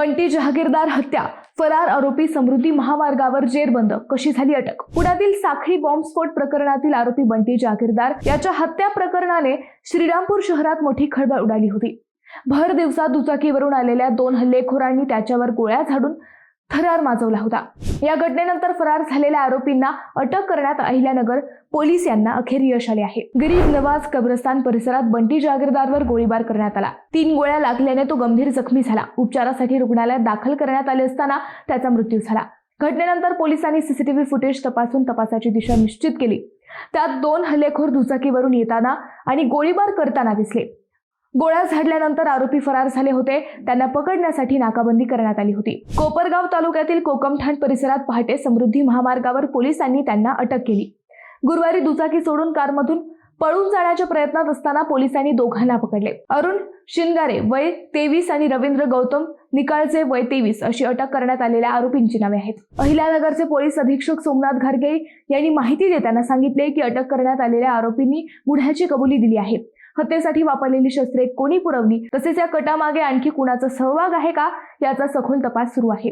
बंटी जहागीरदार हत्या फरार आरोपी समृद्धी महामार्गावर जेरबंद कशी झाली अटक? पुण्यातील साखळी बॉम्बस्फोट प्रकरणातील आरोपी बंटी जहागीरदार याच्या हत्या प्रकरणाने श्रीरामपूर शहरात मोठी खळबळ उडाली होती. भर दिवसात दुचाकीवरून आलेल्या दोन हल्लेखोरांनी त्याच्यावर गोळ्या झाडून थरार माजवला होता. या घटनेनंतर फरार झालेल्या आरोपींना अटक करण्यात अहिल्यानगर पोलीस यांना अखेर यश आले आहे. गरीब नवाज कब्रस्तान परिसरात बंटी जागीरदारवर गोळीबार करण्यात आला. तीन गोळ्या लागल्याने तो गंभीर जखमी झाला. उपचारासाठी रुग्णालयात दाखल करण्यात आले असताना त्याचा मृत्यू झाला. घटनेनंतर पोलिसांनी सीसीटीव्ही फुटेज तपासून तपासाची दिशा निश्चित केली. त्यात दोन हल्लेखोर दुचाकीवरून येताना आणि गोळीबार करताना दिसले. गोळ्या झाडल्यानंतर आरोपी फरार झाले होते. त्यांना पकडण्यासाठी नाकाबंदी करण्यात आली होती. कोपरगाव तालुक्यातील कोकमठाण परिसरात पहाटे समृद्धी महामार्गावर पोलिसांनी त्यांना अटक केली. गुरुवारी दुचाकी सोडून कारमधून पळून जाण्याच्या प्रयत्नात असताना पोलिसांनी दोघांना पकडले. अरुण शिंगारे वय तेवीस आणि रवींद्र गौतम निकाळचे वय तेवीस अशी अटक करण्यात आलेल्या आरोपींची नावे आहेत. अहिल्यानगरचे पोलीस अधीक्षक सोमनाथ घारगे यांनी माहिती देताना सांगितले की अटक करण्यात आलेल्या आरोपींनी गुन्ह्याची कबुली दिली आहे. हत्येसाठी वापरलेली शस्त्रे कोणी पुरवली? तसेच या कटामागे आणखी कुणाचा सहभाग आहे का? याचा सखोल तपास सुरू आहे.